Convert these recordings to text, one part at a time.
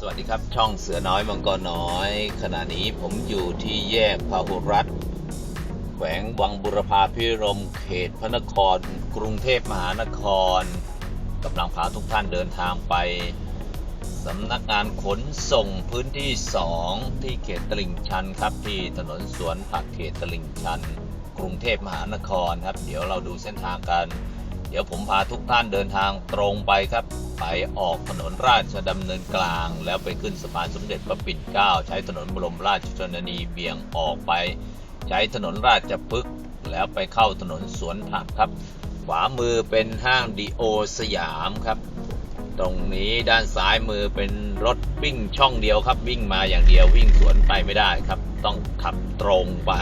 สวัสดีครับ ช่องเสือน้อยมังกรน้อย ขณะนี้ผมอยู่ที่แยกพาหุรัฐแขวงวังบุรพาพิรมเขตพระนคร กรุงเทพมหานครกำลังพาทุกท่านเดินทางไปสำนักงานขนส่งพื้นที่ 2 ที่เขตตลิ่งชันครับที่ถนนสวนผักเขตตลิ่งชัน กรุงเทพมหานครครับ เดี๋ยวเราดูเส้นทางกัน เดี๋ยวผมพาทุกท่านเดินทางตรงไปครับ ไปออกถนนราชดำเนินกลาง แล้วไปขึ้นสะพานสมเด็จพระปิ่นเกล้าใช้ถนนบรมราชชนนีเบี่ยงออกไป ใช้ถนนราชพฤกษ์แล้วไปเข้าถนนสวนผักครับ ขวามือเป็นห้างดีโอสยามครับ ตรงนี้ด้านซ้ายมือเป็นรถวิ่งช่องเดียวครับ วิ่งมาอย่างเดียววิ่งสวนไปไม่ได้ครับ ต้องขับตรงไป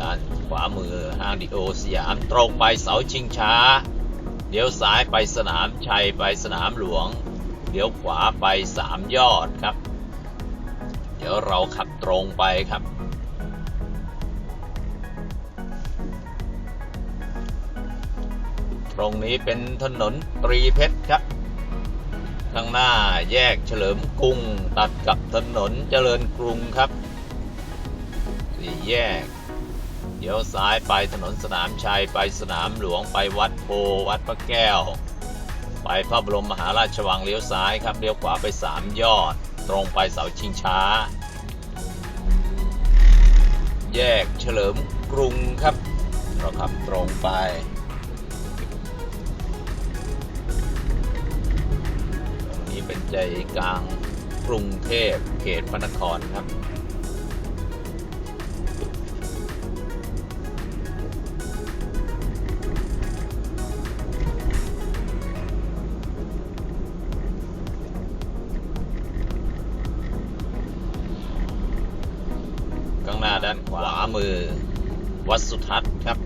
ด้านขวามือห้างดีโอสยามตรงไปเสาชิงช้าเลี้ยวซ้ายไปสนามชัยไปสนามหลวงเลี้ยวขวาไปสามยอดครับ เดี๋ยวเราขับตรงไปครับตรงนี้เป็นถนนตรีเพชรครับ ข้างหน้าแยกเฉลิมกรุงตัดกับถนนเจริญกรุงครับสี่แยก เดี๋ยวซ้ายไปถนนสนามชัยไปสนามหลวงไปวัดโพวัดพระแก้ว ไปพระบรมมหาราชวังเลี้ยวซ้ายครับเลี้ยวขวาไปสามยอด ตรงไปเสาชิงช้า แยกเฉลิมกรุงครับ เราขับตรงไปตรงนี้เป็นใจกลางกรุงเทพเขตพระนครครับ มือ วัดสุทัศน์ครับ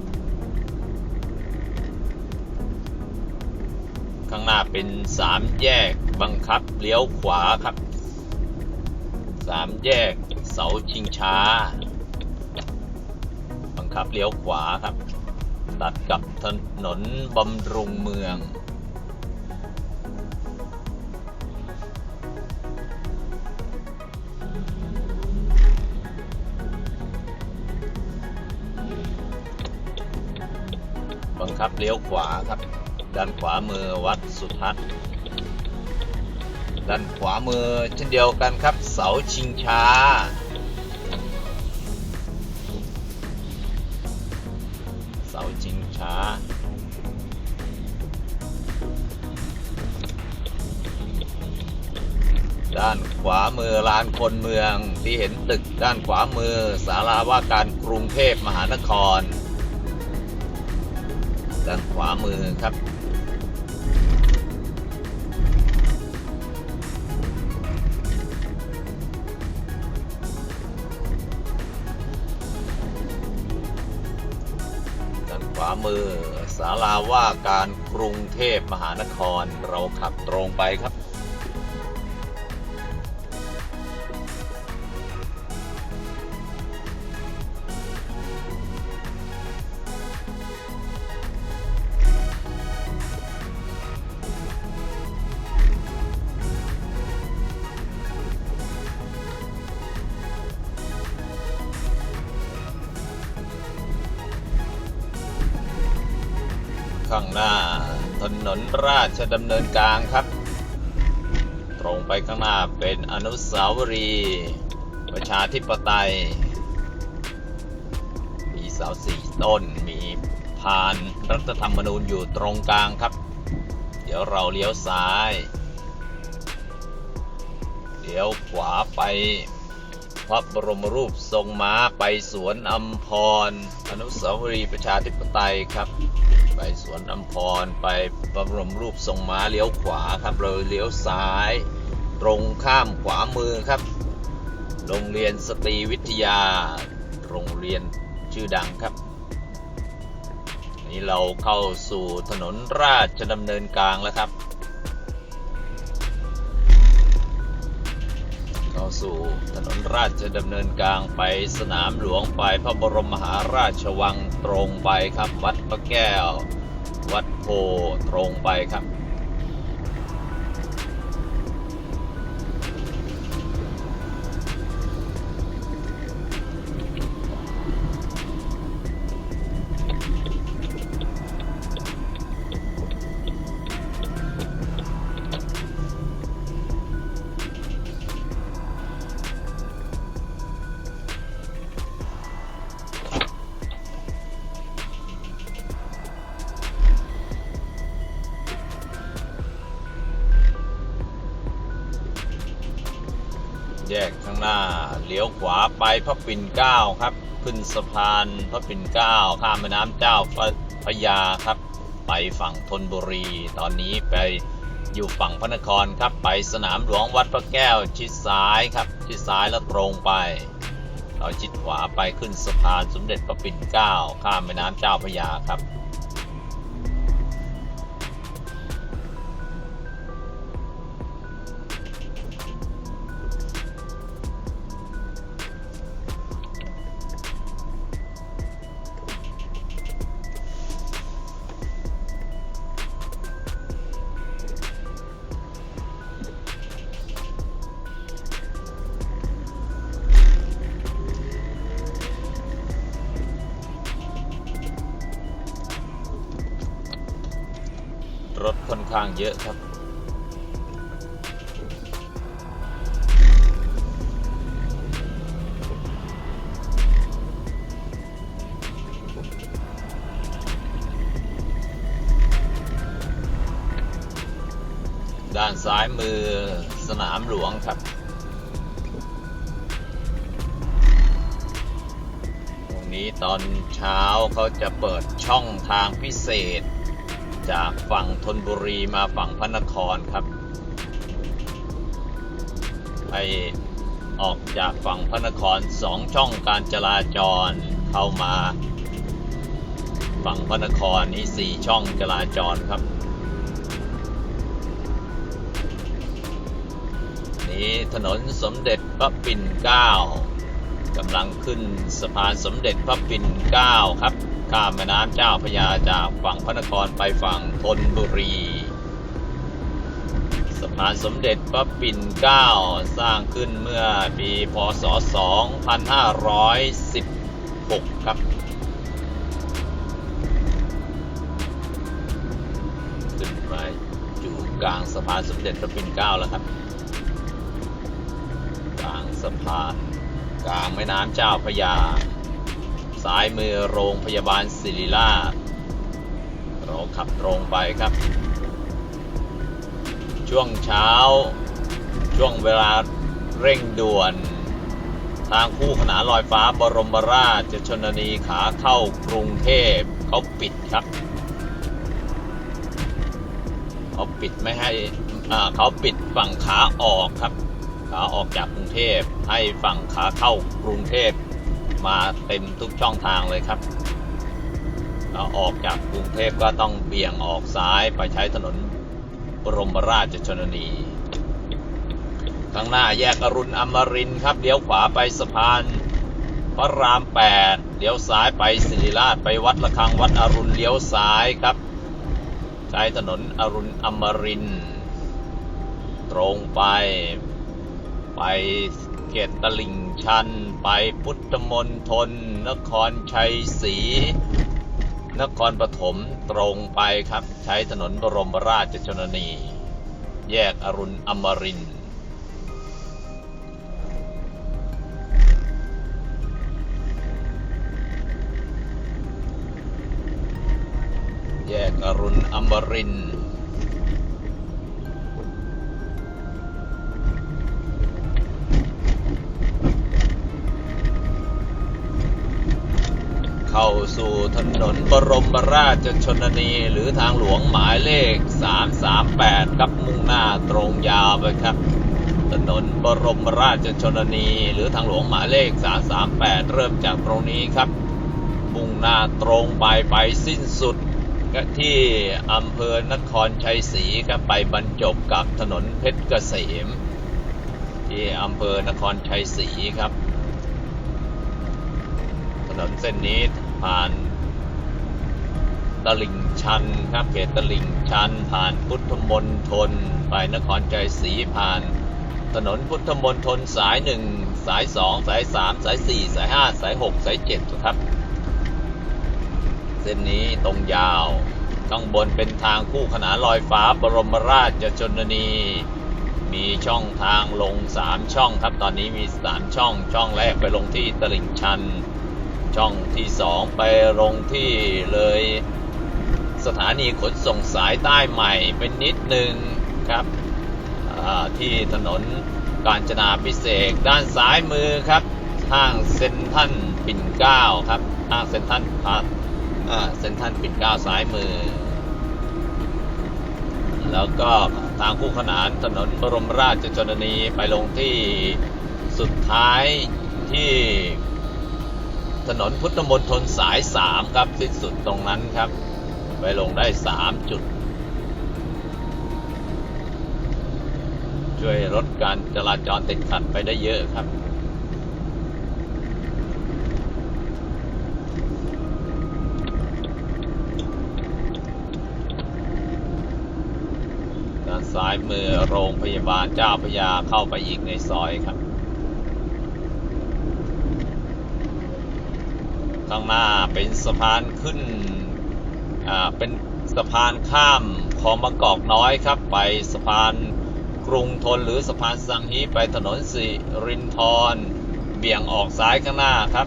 ข้างหน้าเป็นสามแยกบังคับเลี้ยวขวาครับสามแยกเสาชิงช้า บังคับเลี้ยวขวาครับ ตัดกับถนนบำรุงเมือง บังคับเลี้ยวขวาครับ ด้านขวามือวัดสุทัศน์ ด้านขวามือเช่นเดียวกันครับ เสาชิงช้า เสาชิงช้าด้านขวามือลานคนเมืองที่เห็นตึกด้านขวามือสาราว่าการกรุงเทพมหานคร ด้านขวามือครับด้านขวามือศาลาว่าการกรุงเทพมหานคร เราขับตรงไปครับ ถนนราชดำเนินกลางครับ ตรงไปข้างหน้าเป็นอนุสาวรีย์ประชาธิปไตย มีเสาสี่ต้น มีพานรัฐธรรมนูญอยู่ตรงกลางครับ เดี๋ยวเราเลี้ยวซ้าย เลี้ยวขวาไปพระบรมรูปทรงม้าไปสวนอัมพร อนุสาวรีย์ประชาธิปไตยครับ ไปสวนอัมพรไปประบรมรูปทรงม้าเลี้ยวขวาครับเราเลี้ยวซ้าย ตรงข้ามขวามือครับ โรงเรียนสตรีวิทยา โรงเรียนชื่อดังครับนี่เราเข้าสู่ถนนราชดำเนินกลางแล้วครับ สู่ถนนราชดำเนินกลางไปสนามหลวงไปพระบรมมหาราชวังตรงไปครับ วัดพระแก้ว วัดโพตรงไปครับ หน้าเลี้ยวขวาไปพระปิ่นเกล้าครับ ขึ้นสะพานพระปิ่นเกล้าข้ามแม่น้ำเจ้าพระพระยาครับ ไปฝั่งธนบุรี ตอนนี้ไปอยู่ฝั่งพระนครครับไปสนามหลวงวัดพระแก้วชิดซ้ายครับชิดซ้ายแล้วตรงไป เราชิดขวาไปขึ้นสะพานสมเด็จพระปิ่นเกล้าข้ามแม่น้ำเจ้าพระยาครับ ข้างเยอะครับ ด้านซ้ายมือสนามหลวงครับตรงนี้ตอนเช้าเขาจะเปิดช่องทางพิเศษ จากฝั่งธนบุรีมาฝั่งพระนครครับให้ออกจากฝั่งพระนครสองช่องการจราจรเข้ามา ฝั่งพระนครนี่สี่ช่องจราจรครับ นี้ถนนสมเด็จพระปิ่นเกล้ากำลังขึ้นสะพานสมเด็จพระปิ่นเกล้าครับ ข้ามแม่น้ำเจ้าพระยาจากฝั่งพระนครไปฝั่งธนบุรีสะพานสมเด็จพระปิ่นเกล้าสร้างขึ้นเมื่อปีพศ 2516 ครับ ขึ้นมาอยู่กลางสะพานสมเด็จพระปิ่นเกล้าแล้วครับ กลางสะพานกลางแม่น้ำเจ้าพระยา ซ้ายมือโรงพยาบาลศิริราชเราขับตรงไปครับ ช่วงเช้า ช่วงเวลาเร่งด่วน ทางคู่ขนานลอยฟ้าบรมราชชนนีขาเข้ากรุงเทพเขาปิดครับเขาปิดไม่ให้เขาปิดฝั่งขาออกครับ ขาออกจากกรุงเทพให้ฝั่งขาเข้ากรุงเทพ มาเต็มทุกช่องทางเลยครับแล้วออกจากกรุงเทพก็ต้องเบี่ยงออกซ้ายไปใช้ถนนบรมราชชนนีข้างหน้าแยกอรุณอมรินครับเลี้ยวขวาไปสะพานพระรามแปดเลี้ยวซ้ายไปศิริราชไปวัดระฆังวัดอรุณเลี้ยวซ้ายครับ ใช้ถนนอรุณอมรินตรงไป ไปเกตตลิ่งชัน ไปพุทธมณฑลนครชัยศรีนครปฐมตรงไปครับ ใช้ถนนบรมราชชนนี แยกอรุณอมรินทร์แยกอรุณอมรินทร์ เข้าสู่ถนนบรมราชชนนีหรือทางหลวงหมายเลข 338ครับมุ่งหน้าตรงยาวไปครับ ถนนบรมราชชนนีหรือทางหลวงหมายเลข 338 เริ่มจากตรงนี้ครับ มุ่งหน้าตรงไปไปสิ้นสุดก็ที่อำเภอนครชัยศรีครับไปบรรจบกับถนนเพชรเกษมที่อำเภอนครชัยศรีครับ ถนนเส้นนี้ ผ่านตลิ่งชันครับเขตตลิ่งชัน ผ่านพุทธมณฑลไปนครใจศรีผ่าน ถนนพุทธมณฑลสายหนึ่งสายสองสายสามสายสี่สายห้าสายหกสายเจ็ดครับ เส้นนี้ตรงยาวข้างบนเป็นทางคู่ขนานลอยฟ้าบรมราชชนนี มีช่องทางลงสามช่องครับตอนนี้มีสามช่องช่องแรกไปลงที่ตลิ่งชัน ช่องที่สองไปลงที่เลยสถานีขนส่งสายใต้ใหม่เป็นนิดนึงครับที่ถนนกาญจนาพิเศษกด้านซ้ายมือครับห้างเซ็นทรัลปิ่นเก้าครับห้างเซ็นทรัลพาร์ทอ่าเซ็นทรัลปิ่นเก้าซ้ายมือ แล้วก็ทางคู่ขนานถนนบรมราชชนนีไปลงที่สุดท้ายที่ ถนนพุทธมณฑลสายสามครับสิ้นสุดตรงนั้นครับ ไปลงได้สามจุด ช่วยลดการจราจรติดขัดไปได้เยอะครับด้านซ้ายมือโรงพยาบาลเจ้าพยาเข้าไปอีกในซอยครับ ข้างหน้าเป็นสะพานขึ้นอ่าเป็นสะพานข้ามคลองบางกอกน้อยครับ ไปสะพานกรุงทนหรือสะพานสังฮีไปถนนสิรินทรเบี่ยงออกซ้ายข้างหน้าครับ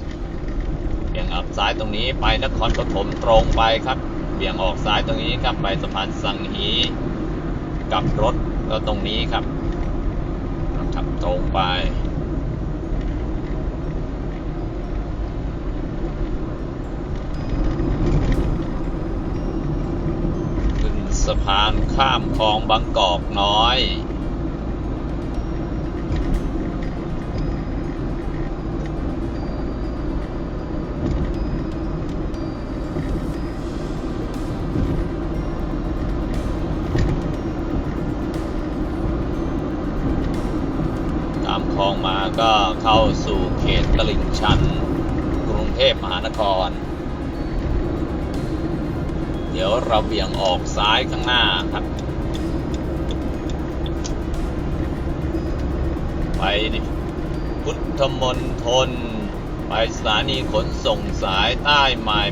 เบี่ยงออกซ้ายตรงนี้ไปนครปฐมตรงไปครับ เบี่ยงออกซ้ายตรงนี้ครับไปสะพานสังฮีกลับรถก็ตรงนี้ครับขับตรงไป ขึ้น สะพานข้ามคลองบางกอกน้อย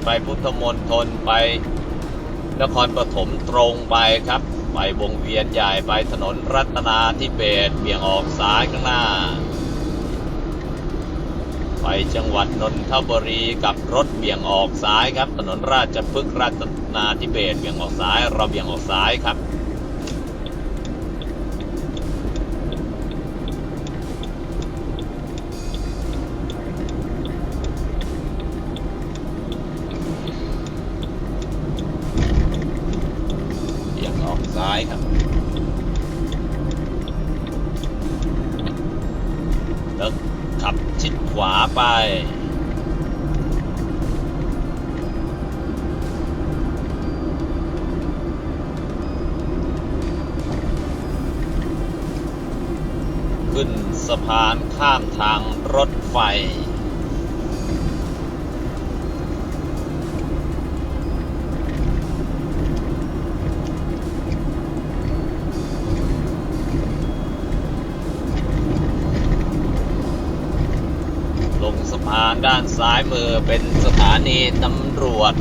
ไปพุทธมณฑลไปนครปฐมตรงไปครับ ไปวงเวียนใหญ่ไปถนนรัตนาธิเบศเบี่ยงออกซ้ายข้างหน้า ไปจังหวัดนนทบุรีกับรถเบี่ยงออกซ้ายครับ ถนนราชพฤกษ์รัตนาธิเบศเบี่ยงออกซ้ายเราเบี่ยงออกซ้ายครับ สะพานข้ามทางรถไฟ ลงสะพานด้านซ้ายมือเป็นสถานีตำรวจ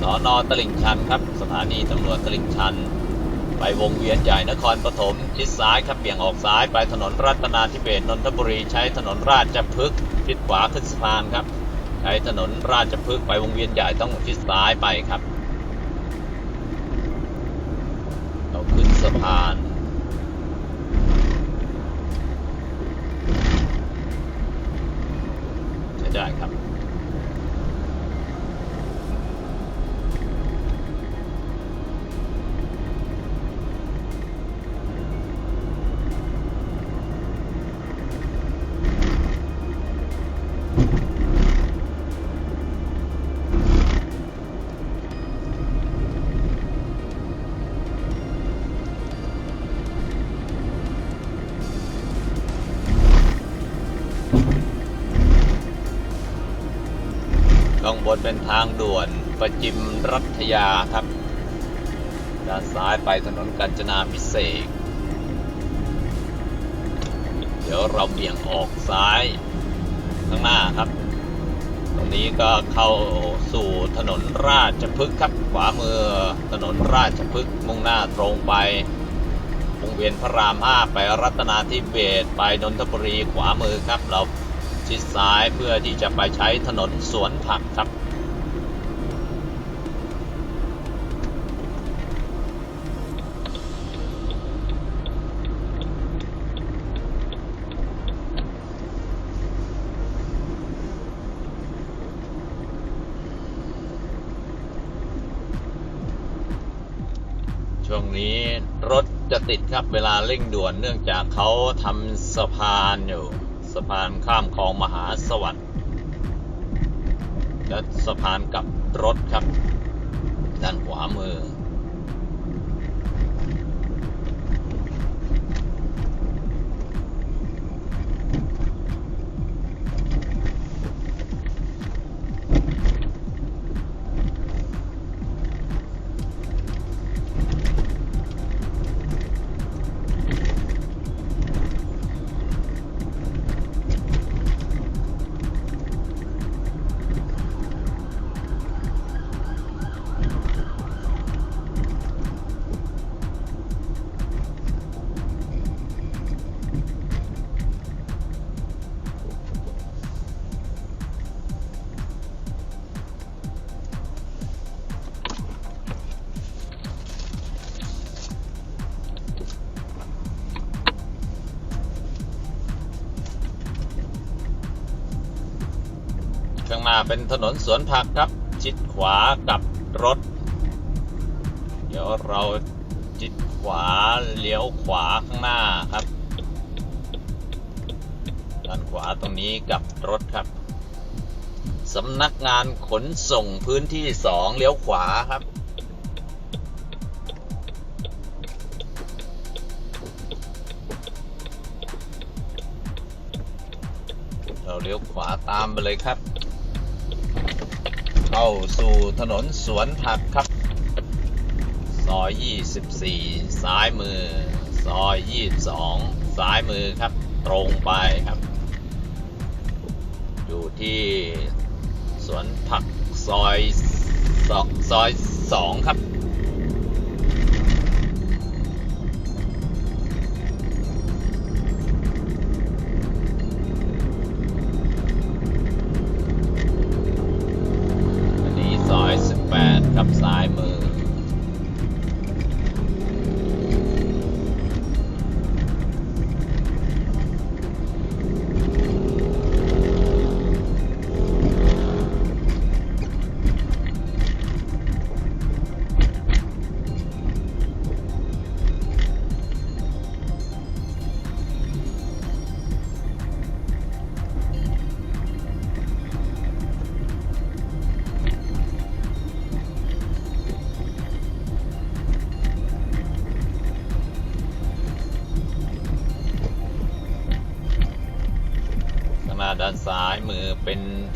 สอนอตลิ่งชันครับ สถานีตำรวจตลิ่งชัน ไปวงเวียนใหญ่นครปฐมชิดซ้ายครับเบี่ยงออกซ้ายไปถนนรัตนาธิเบศนนทบุรีใช้ถนนราชพฤกษ์ชิดขวาขึ้นสะพานครับใช้ถนนราชพฤกษ์ไปวงเวียนใหญ่ต้องชิดซ้ายไปครับ เราขึ้นสะพานใช้ได้ครับ บนเป็นทางด่วนประจิมรัฐยาครับ ด้านซ้ายไปถนนกาญจนาพิเศษกเดี๋ยวเราเบี่ยงออกซ้ายข้างหน้าครับ ตรงนี้ก็เข้าสู่ถนนราชพฤกษ์ครับ ขวามือถนนราชพฤกษ์มุ่งหน้าตรงไปวงเวียนพระรามห้าไปรัตนาธิเบศไปนนทบุรีขวามือครับเรา ชิดซ้ายเพื่อที่จะไปใช้ถนนสวนผักครับ ช่วงนี้รถจะติดครับเวลาเร่งด่วนเนื่องจากเขาทำสะพานอยู่ สะพานข้ามคลองมหาสวัสดิ์และสะพานกับรถครับ ด้านขวามือางหน้าเป็นถนนสวนผักครับ ชิดขวากับรถ เดี๋ยวเราชิดขวาเลี้ยวขวาข้างหน้าครับด้านขวาตรงนี้กับรถครับสำนักงานขนส่งพื้นที่สองเลี้ยวขวาครับเราเลี้ยวขวาตามไปเลยครับ เข้าสู่ถนนสวนผักครับ ซอย 24 ซ้ายมือ ซอย 22 ซ้ายมือครับ ตรงไปครับ อยู่ที่สวนผักซอยสองซอย2ครับ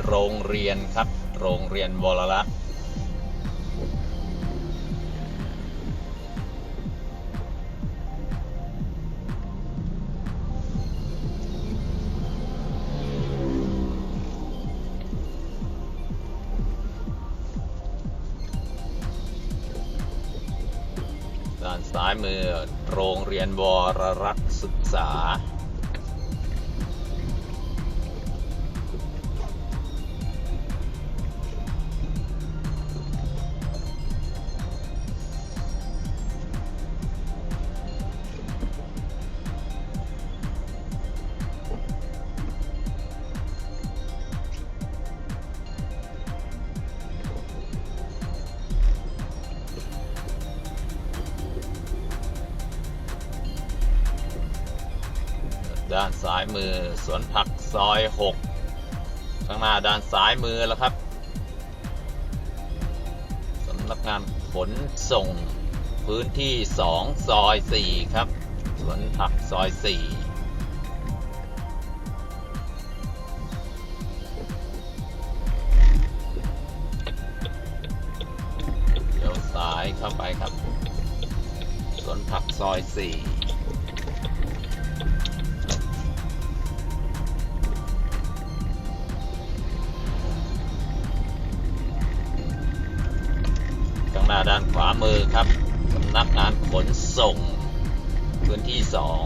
โรงเรียนครับ โรงเรียนวรรัตน์ด้านซ้ายมือโรงเรียนวรรัตน์ศึกษา ด้านซ้ายมือสวนผักซอย 6 ข้างหน้าด้านซ้ายมือแล้วครับสำนักงานขนส่งพื้นที่ 2 ซอย 4 ครับ สวนผักซอย4เดี๋ยวซ้ายเข้าไปครับ สวนผักซอย4 มือครับสำนักงานขนส่ง พื้นที่สอง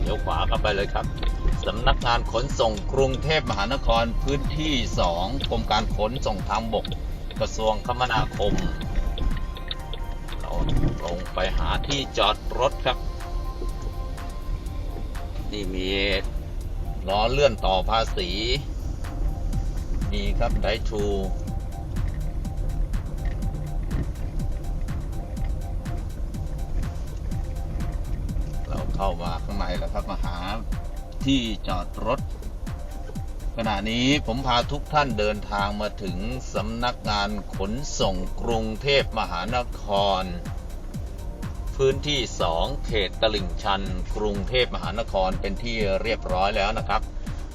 เลี้ยวขวาเข้าไปเลยครับสำนักงานขนส่งกรุงเทพมหานครพื้นที่สองกรมการขนส่งทางบก กระทรวงคมนาคม เราลงไปหาที่จอดรถครับ นี่มีล้อเลื่อนต่อภาษี มีครับไดทู เข้ามาข้างในแล้วครับมาหาที่จอดรถ ขณะนี้ผมพาทุกท่านเดินทางมาถึงสำนักงานขนส่งกรุงเทพมหานคร พื้นที่ 2 เขตตลิ่งชัน กรุงเทพมหานครเป็นที่เรียบร้อยแล้วนะครับ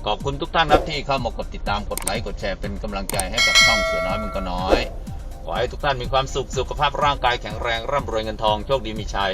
ขอบคุณทุกท่านครับที่เข้ามากดติดตามกดไลค์กดแชร์เป็นกำลังใจให้กับช่องเสือน้อยมันก็น้อยขอให้ทุกท่านมีความสุขสุขภาพร่างกายแข็งแรงร่ำรวยเงินทองโชคดีมีชัย